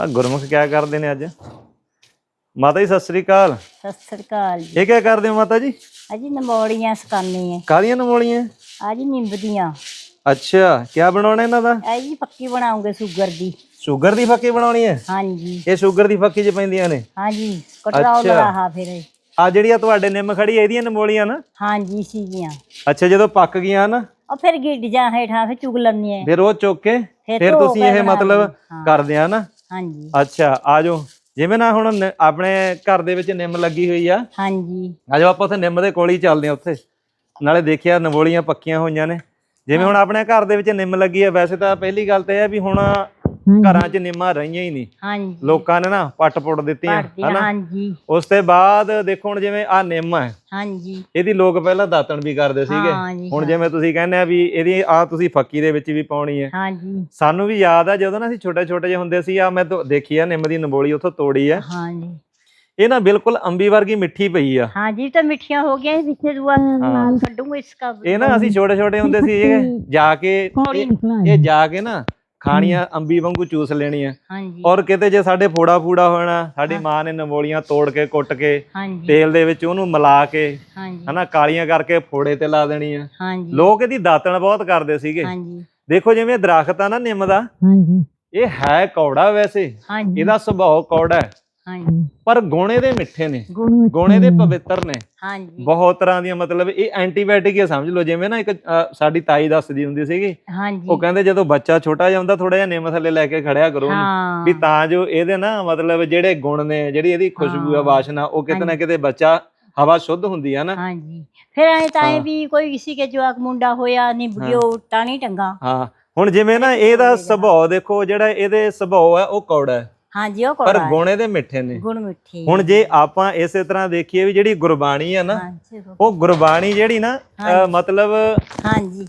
ਆ ਗੁਰਮੁਖ ਕਿਆ ਕਰਦੇ ਨੇ ਅੱਜ? ਮਾਤਾ ਜੀ ਸਤਿ ਸ੍ਰੀ ਅਕਾਲ। ਸਤਿ ਸ੍ਰੀ ਅਕਾਲ ਜੀ। ਇਹ ਕਿਆ ਕਰਦੇ ਹੋ ਮਾਤਾ ਜੀ? ਅਜੀ ਨਮੋੜੀਆਂ ਸਕਾਨੀ ਹੈ ਕਾਹਦੀਆਂ ਨਮੋਲੀਆਂ? ਆ ਜੀ ਨਿੰਬ ਦੀਆਂ ਅੱਛਾ ਕਿਆ ਬਣਾਉਣਾ ਇਹਨਾਂ ਦਾ? ਇਹ ਜੀ ਪੱਕੀ ਬਣਾਉਂਗੇ ਸ਼ੂਗਰ ਦੀ। ਸ਼ੂਗਰ ਦੀ ਫੱਕੀ ਬਣਾਉਣੀ ਹੈ? ਹਾਂਜੀ। ਇਹ ਸ਼ੂਗਰ ਦੀ ਫੱਕੀ 'ਚ ਪੈਂਦੀਆਂ ਨੇ? ਹਾਂਜੀ ਕਟਰਾਉ ਅੱਛਾ। ਲਗਾ ਫਿਰ ਇਹ। ਆ ਜਿਹੜੀਆਂ ਤੁਹਾਡੇ ਨਿੰਮ ਖੜੀ ਹੈ, ਇਹਦੀਆਂ ਨਮੋਲੀਆਂ ਨਾ? ਹਾਂਜੀ ਸੀਗੀਆਂ। ਅੱਛਾ ਜਦੋਂ ਪੱਕ ਗਈਆਂ ਨਾ? ਉਹ ਫਿਰ ਗਿੱਡ ਜਾ ਹੇਠਾਂ ਫਿਰ ਚੁਗ ਲੈਣੀ ਹੈ ਫਿਰ ਉਹ ਚੁੱਕ ਕੇ ਫਿਰ ਫਿਰ ਧੋ ਤੁਸੀਂ ਕੇ ਇਹ ਮਤਲਬ। ਹਾਂ। ਕਰਦੇ ਆ ਨਾ? ਹਾਂਜੀ। ਅੱਛਾ ਆਜੋ ਜਿਵੇਂ ਨਾ ਹੁਣ ਨ- ਆਪਣੇ ਘਰ ਦੇ ਵਿੱਚ ਨਿੰਮ ਲੱਗੀ ਹੋਈ ਆ। ਹਾਂਜੀ। ਆਜੋ ਆਪਾਂ ਉੱਥੇ ਨਿੰਮ ਦੇ ਕੋਲ ਹੀ ਚੱਲਦੇ ਆ ਉੱਥੇ। ਨਾਲੇ ਦੇਖਿਆ ਨਵੋਲੀਆਂ ਪੱਕੀਆਂ ਹੋਈਆਂ ਨੇ। ਜਿਵੇਂ ਹੁਣ ਆਪਣੇ ਘਰ ਦੇ ਵਿੱਚ ਨਿੰਮ ਲੱਗੀ ਆ ਵੈਸੇ ਤਾਂ ਪਹਿਲੀ ਗੱਲ ਤਾਂ ਇਹ ਆ ਵੀ ਹੁਣ ਘਰਾਂ 'ਚ ਨਿੰਮਾਂ ਰਹੀਆਂ ਹੀ ਨਹੀਂ। ਹਾਂਜੀ। ਲੋਕਾਂ ਨੇ ਨਾ ਪੱਟ ਪੁੱਟ ਦਿੱਤੀਆਂ ਹਨਾ? ਹਾਂਜੀ। ਉਸ ਤੋਂ ਬਾਅਦ ਦੇਖੋ ਹੁਣ ਜਿਵੇਂ ਆ ਨਿੰਮ ਹੈ। ਹਾਂਜੀ। ਇਹਦੀ ਲੋਕ ਪਹਿਲਾਂ ਦਾਤਣ ਵੀ ਕਰਦੇ ਸੀਗੇ। ਹੁਣ। ਜਿਵੇਂ ਤੁਸੀਂ ਕਹਿੰਦੇ ਆ ਵੀ ਇਹਦੀ ਆ ਤੁਸੀਂ ਫੱਕੀ ਦੇ ਵਿੱਚ ਵੀ ਪਾਉਣੀ ਹੈ। ਹਾਂਜੀ। ਸਾਨੂੰ ਵੀ ਯਾਦ ਆ ਜਦੋਂ ਨਾ ਅਸੀਂ ਛੋਟੇ ਛੋਟੇ ਜਿਹੇ ਹੁੰਦੇ ਸੀ ਆ ਮੈਂ ਤਾਂ ਦੇਖੀ ਆ ਨਿੰਮ ਦੀ ਨਬੋਲੀ ਉੱਥੋਂ ਤੋੜੀ ਆ ਹਾਂਜੀ। ਇਹ ਨਾ ਬਿਲਕੁਲ ਅੰਬੀ ਵਰਗੀ ਮਿੱਠੀ ਪਈ ਆ। ਹਾਂਜੀ ਤਾਂ ਮਿੱਠੀਆਂ ਹੋ ਗਈਆਂ ਵਿੱਚੇ ਦੁਆ ਨਾਲ ਕੱਢੂਗਾ ਇਸਕਾ ਇਹ ਨਾ ਅਸੀਂ ਛੋਟੇ ਛੋਟੇ ਹੁੰਦੇ ਸੀ ਇਹ ਜਾ ਕੇ ਇਹ ਜਾ ਕੇ ਨਾ ਖਾਣੀਆਂ ਅੰਬੀ ਵਾਂਗੂ ਚੂਸ ਲੈਣੀਆਂ। ਹਾਂਜੀ। ਔਰ ਕਿਤੇ ਜੇ ਸਾਡੇ ਫੋੜਾ ਫੂੜਾ ਹੋਣਾ ਸਾਡੀ ਮਾਂ ਨੇ ਨਮੋਲੀਆਂ ਤੋੜ ਕੇ ਕੁੱਟ ਕੇ ਤੇਲ ਦੇ ਵਿੱਚ ਉਹਨੂੰ ਮਿਲਾ ਕੇ ਹਨਾ ਕਾਲੀਆਂ ਕਰਕੇ ਫੋੜੇ ਤੇ ਲਾ ਦੇਣੀਆਂ। ਹਾਂਜੀ। ਲੋਕ ਇਹਦੀ ਦਾਤਣ ਬਹੁਤ ਕਰਦੇ ਸੀਗੇ। ਦੇਖੋ ਜਿਵੇਂ ਦਰਖਤ ਆ ਨਾ ਨਿੰਮ ਦਾ ਇਹ ਹੈ ਕੌੜਾ ਵੈਸੇ। ਇਹਦਾ ਸੁਭਾਅ ਕੌੜਾ ਹੈ। ਹਾਂਜੀ। ਪਰ ਗੁਣ ਇਹਦੇ ਮਿੱਠੇ ਨੇ ਗੁਣ ਇਹਦੇ ਪਵਿੱਤਰ ਨੇ। ਹਾਂਜੀ। ਬਹੁਤ ਤਰ੍ਹਾਂ ਦੀਆਂ ਮਤਲਬ ਇਹ ਐਂਟੀਬਾਇਓਟਿਕ ਹੀ ਆ, ਸਮਝ ਲਓ ਜਿਵੇਂ ਨਾ ਇੱਕ ਅ, ਸਾਡੀ ਤਾਈ ਦੱਸਦੀ ਹੁੰਦੀ ਸੀਗੀ ਹਾਂਜੀ। ਉਹ ਕਹਿੰਦੇ ਜਦੋਂ ਬੱਚਾ ਛੋਟਾ ਜਿਹਾ ਹੁੰਦਾ ਥੋੜਾ ਜਿਹਾ ਨਿੰਮ ਥੱਲੇ ਲੈ ਕੇ ਖੜਿਆ ਕਰੋ ਉਹਨੂੰ। ਹਾਂ। ਵੀ ਤਾਂ ਜੋ ਇਹਦੇ ਨਾ ਮਤਲਬ ਜਿਹੜੇ ਗੁਣ ਨੇ ਜਿਹੜੀ ਇਹਦੀ ਖੁਸ਼ਬੂ ਆ ਹਾਂ। ਵਾਸ਼ਨਾ ਉਹ ਕਿਤੇ ਨਾ ਕਿਤੇ ਬੱਚਾ ਹਵਾ ਸ਼ੁੱਧ ਹੁੰਦੀ ਆ ਨਾ। ਹਾਂਜੀ। ਫਿਰ ਐ ਤਾਂ ਹਾਂ। ਵੀ ਕੋਈ ਕਿਸੇ ਕੇ ਜਵਾਕ ਮੁੰਡਾ ਹੋਇਆ ਨਿਬੜਿਓ ਟਾਣੀ ਟੰਗਾ। ਹਾਂ। ਹੁਣ ਜਿਵੇਂ ਨਾ ਇਹਦਾ ਸੁਭਾਅ ਦੇਖੋ ਜਿਹੜਾ ਇਹਦੇ ਸੁਭਾਅ ਹੈ ਉਹ ਕੌੜਾ ਹੈ। ਹਾਂਜੀ ਉਹ ਪਰ ਗੁਣ ਇਹਦੇ ਮਿੱਠੇ ਨੇ। ਗੁਣ ਮਿੱਠੇ ਹੁਣ ਜੇ ਆਪਾਂ ਇਸੇ ਤਰ੍ਹਾਂ ਦੇਖੀਏ ਵੀ ਜਿਹੜੀ ਗੁਰਬਾਣੀ ਆ ਨਾ ਉਹ। ਗੁਰਬਾਣੀ ਜਿਹੜੀ ਨਾ ਮਤਲਬ ਹਾਂਜੀ।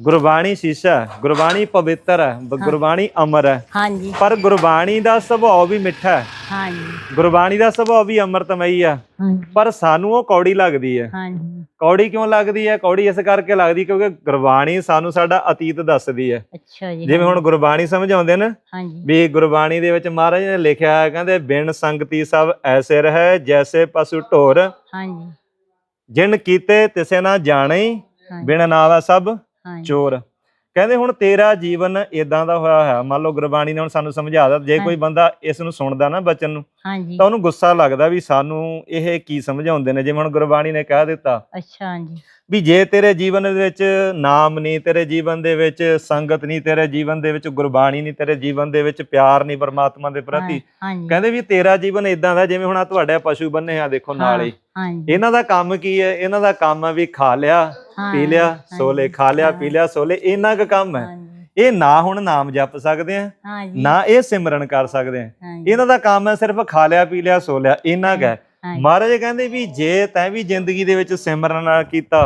ਗੁਰਬਾਣੀ ਸ਼ੀਸ਼ਾ ਹੈ, ਗੁਰਬਾਣੀ ਪਵਿੱਤਰ ਹੈ। ਬ- ਗੁਰਬਾਣੀ ਅਮਰ। ਹੈ ਹਾਂਜੀ। ਪਰ ਗੁਰਬਾਣੀ ਦਾ ਸੁਭਾਅ ਵੀ ਮਿੱਠਾ ਹੈ। ਹਾਂਜੀ। ਗੁਰਬਾਣੀ ਦਾ ਸੁਭਾਅ ਵੀ ਅੰਮ੍ਰਿਤਮਈ ਆ ਹਾਂਜੀ। ਪਰ ਸਾਨੂੰ ਉਹ ਕੌੜੀ ਲੱਗਦੀ ਹੈ। ਹਾਂਜੀ। ਕੌੜੀ ਕਿਉਂ ਲੱਗਦੀ ਹੈ? ਕੌੜੀ ਇਸ ਕਰਕੇ ਲੱਗਦੀ ਕਿਉਂਕਿ ਗੁਰਬਾਣੀ ਸਾਨੂੰ ਸਾਡਾ ਅਤੀਤ ਦੱਸਦੀ ਹੈ। ਅੱਛਾ ਜੀ ਜਿਵੇਂ ਹੁਣ ਗੁਰਬਾਣੀ ਸਮਝਾਉਂਦੇ ਨੇ ਹਾਂਜੀ। ਵੀ ਗੁਰਬਾਣੀ ਦੇ ਵਿੱਚ ਮਹਾਰਾਜ ਨੇ ਲਿਖਿਆ ਹੈ ਕਹਿੰਦੇ ਬਿਨ ਸੰਗਤੀ ਸਭ ਐਸੇ ਰਹਿ ਜੈਸੇ ਪਸ਼ੂ ਢੋਰ। ਹਾਂਜੀ। ਜਿਨ ਕੀਤੇ ਤਿਸੇ ਨਾ ਜਾਣੇ ਬਿਨ ਨਾਵਾ ਸਭ ਚੋਰ। ਕਹਿੰਦੇ ਹੁਣ ਤੇਰਾ ਜੀਵਨ ਇਦਾਂ ਦਾ ਹੋਇਆ ਹੋਇਆ। ਮੰਨ ਲਓ ਗੁਰਬਾਣੀ ਨੇ ਹੁਣ ਸਾਨੂੰ ਸਮਝਾ ਦਿੱਤਾ। ਜੇ ਕੋਈ ਬੰਦਾ ਇਸ ਨੂੰ ਸੁਣਦਾ ਨਾ ਬਚਨ ਨੂੰ ਹਾਂਜੀ। ਤਾਂ ਉਹਨੂੰ ਗੁੱਸਾ ਲੱਗਦਾ ਵੀ ਸਾਨੂੰ ਇਹ ਕੀ ਸਮਝਾਉਂਦੇ ਨੇ? ਜਿਵੇਂ ਹੁਣ ਗੁਰਬਾਣੀ ਨੇ ਕਹਿ ਦਿੱਤਾ। ਅੱਛਾ ਹਾਂਜੀ। ਵੀ ਜੇ ਤੇਰੇ ਜੀਵਨ ਦੇ ਵਿੱਚ ਨਾਮ ਨਹੀਂ ਤੇਰੇ ਜੀਵਨ ਦੇ ਵਿੱਚ ਸੰਗਤ ਨਹੀਂ ਤੇਰੇ ਜੀਵਨ ਦੇ ਵਿੱਚ ਗੁਰਬਾਣੀ ਨਹੀਂ ਤੇਰੇ ਜੀਵਨ ਦੇ ਵਿੱਚ ਪਿਆਰ ਨਹੀਂ ਪਰਮਾਤਮਾ ਦੇ ਪ੍ਰਤੀ ਕਹਿੰਦੇ ਵੀ ਤੇਰਾ ਜੀਵਨ ਇਦਾਂ ਦਾ ਜਿਵੇਂ ਹੁਣ ਆ ਤੁਹਾਡੇ ਪਸ਼ੂ ਬੰਨੇ ਆ ਦੇਖੋ ਨਾਲ। ਹੀ ਇਹਨਾਂ ਦਾ ਕੰਮ ਕੀ ਹੈ? ਇਹਨਾਂ ਦਾ ਕੰਮ ਹੈ ਵੀ ਖਾ ਲਿਆ ਪੀ ਲਿਆ ਸੋਲੇ ਖਾ ਲਿਆ ਪੀ ਲਿਆ ਸੋਲੇ ਇੰਨਾ ਕੁ ਕੰਮ ਹੈ। ਇਹ ਨਾ ਹੁਣ ਨਾਮ ਜਪ ਸਕਦੇ ਆ ਨਾ ਇਹ ਸਿਮਰਨ ਕਰ ਸਕਦੇ ਆ। ਇਹਨਾਂ ਦਾ ਕੰਮ ਹੈ ਸਿਰਫ ਖਾ ਲਿਆ ਪੀ ਲਿਆ ਸੋ ਲਿਆ ਇੰਨਾ ਕੁ ਹੈ। ਮਹਾਰਾਜ ਕਹਿੰਦੇ ਵੀ ਜੇ ਤੈਂ ਵੀ ਜ਼ਿੰਦਗੀ ਦੇ ਵਿੱਚ ਸਿਮਰਨ ਨਾ ਕੀਤਾ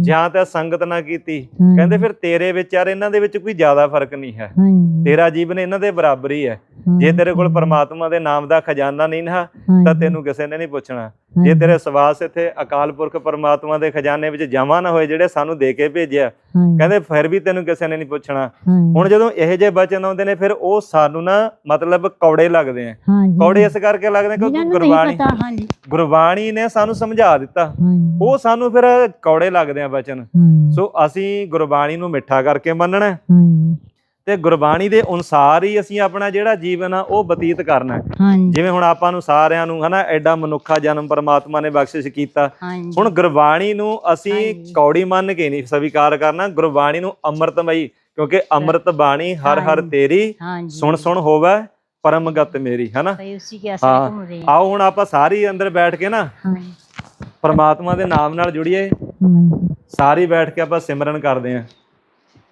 ਜਾਂ ਤਾਂ ਸੰਗਤ ਨਾ ਕੀਤੀ ਕਹਿੰਦੇ ਫਿਰ ਤੇਰੇ ਵਿੱਚ ਯਾਰ ਇਹਨਾਂ ਦੇ ਵਿੱਚ ਕੋਈ ਜ਼ਿਆਦਾ ਫ਼ਰਕ ਨਹੀਂ ਹੈ। ਤੇਰਾ ਜੀਵਨ ਇਹਨਾਂ ਦੇ ਬਰਾਬਰ ਹੀ ਹੈ। ਜੇ ਤੇਰੇ ਕੋਲ ਪਰਮਾਤਮਾ ਦੇ ਨਾਮ ਦਾ ਖਜ਼ਾਨਾ ਨਹੀਂ ਨਾ ਤਾਂ ਤੈਨੂੰ ਕਿਸੇ ਨੇ ਨਹੀਂ ਪੁੱਛਣਾ। ਜੇ ਤੇਰੇ ਸਵਾਸ ਇੱਥੇ ਅਕਾਲ ਪੁਰਖ ਪਰਮਾਤਮਾ ਦੇ ਖਜ਼ਾਨੇ ਵਿੱਚ ਜਮਾ ਨਾ ਹੋਏ ਜਿਹੜੇ ਸਾਨੂੰ ਦੇ ਕੇ ਭੇਜਿਆ ਕਹਿੰਦੇ ਫਿਰ ਵੀ ਤੈਨੂੰ ਕਿਸੇ ਨੇ ਨਹੀਂ ਪੁੱਛਣਾ। ਹੁਣ ਜਦੋਂ ਇਹੋ ਜਿਹੇ ਬਚਨ ਆਉਂਦੇ ਨੇ ਫਿਰ ਉਹ ਸਾਨੂੰ ਨਾ ਮਤਲਬ ਕੌੜੇ ਲੱਗਦੇ ਆ। ਕੌੜੇ ਇਸ ਕਰਕੇ ਲੱਗਦੇ ਕਿਉਂਕਿ ਗੁਰਬਾਣੀ ਗੁਰਬਾਣੀ ਨੇ ਸਾਨੂੰ ਸਮਝਾ ਦਿੱਤਾ। ਉਹ ਸਾਨੂੰ ਫਿਰ ਕੌੜੇ ਲੱਗਦੇ ਆ ਬਚਨ। ਸੋ ਅਸੀਂ ਗੁਰਬਾਣੀ ਨੂੰ ਮਿੱਠਾ ਕਰਕੇ ਮੰਨਣਾ। ਤੇ ਗੁਰਬਾਣੀ ਦੇ ਅਨੁਸਾਰ ਹੀ ਅਸੀਂ ਆਪਣਾ ਜਿਹੜਾ ਜੀਵਨ ਆ ਉਹ ਬਤੀਤ ਕਰਨਾ ਜਿਵੇਂ ਹੁਣ ਆਪਾਂ ਨੂੰ ਸਾਰਿਆਂ ਨੂੰ ਹਨਾ ਐਡਾ ਮਨੁੱਖਾ ਜਨਮ ਪਰਮਾਤਮਾ ਨੇ ਬਖਸ਼ਿਸ਼ ਕੀਤਾ। ਹੁਣ ਗੁਰਬਾਣੀ ਨੂੰ ਅਸੀਂ। ਕੌੜੀ ਮੰਨ ਕੇ ਨਹੀਂ ਸਵੀਕਾਰ ਕਰਨਾ। ਗੁਰਬਾਣੀ ਨੂੰ ਅੰਮ੍ਰਿਤਮਈ ਕਿਉਂਕਿ ਅੰਮ੍ਰਿਤ ਬਾਣੀ ਹਰ ਹਰ। ਤੇਰੀ ਸੁਣ ਸੁਣ ਹੋਵੇ ਪਰਮਗਤ ਮੇਰੀ ਹਨਾ? ਆਓ ਹੁਣ ਆਪਾਂ ਸਾਰੀ ਅੰਦਰ ਬੈਠ ਕੇ ਨਾ ਪਰਮਾਤਮਾ ਦੇ ਨਾਮ ਨਾਲ ਜੁੜੀਏ। ਸਾਰੀ ਬੈਠ ਕੇ ਆਪਾਂ ਸਿਮਰਨ ਕਰਦੇ ਆਂ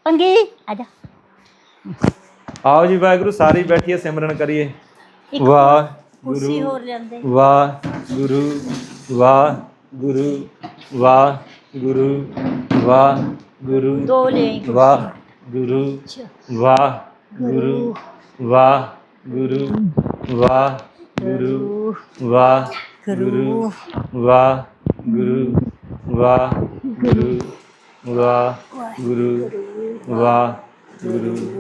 ਪੰਗੀ ਆਜਾ ਆਓ ਜੀ ਵਾਹਿਗੁਰੂ ਸਾਰੀ ਬੈਠੀਏ ਸਿਮਰਨ ਕਰੀਏ ਵਾਹ ਕੁਰਸੀ ਹੋਰ ਵਾਹ ਗੁਰੂ ਵਾਹ ਗੁਰੂ ਵਾਹ ਗੁਰੂ ਵਾਹ ਗੁਰੂ ਦੋ ਲੈ ਆਈ ਵਾਹ ਗੁਰੂ ਵਾਹ ਗੁਰੂ ਵਾਹ ਗੁਰੂ ਵਾਹ ਗੁਰੂ ਵਾਹ ਗੁਰੂ ਵਾਹ ਗੁਰੂ ਵਾਹ ਗੁਰੂ ਵਾਹ ਗੁਰੂ ਵਾਹ ਗੁਰੂ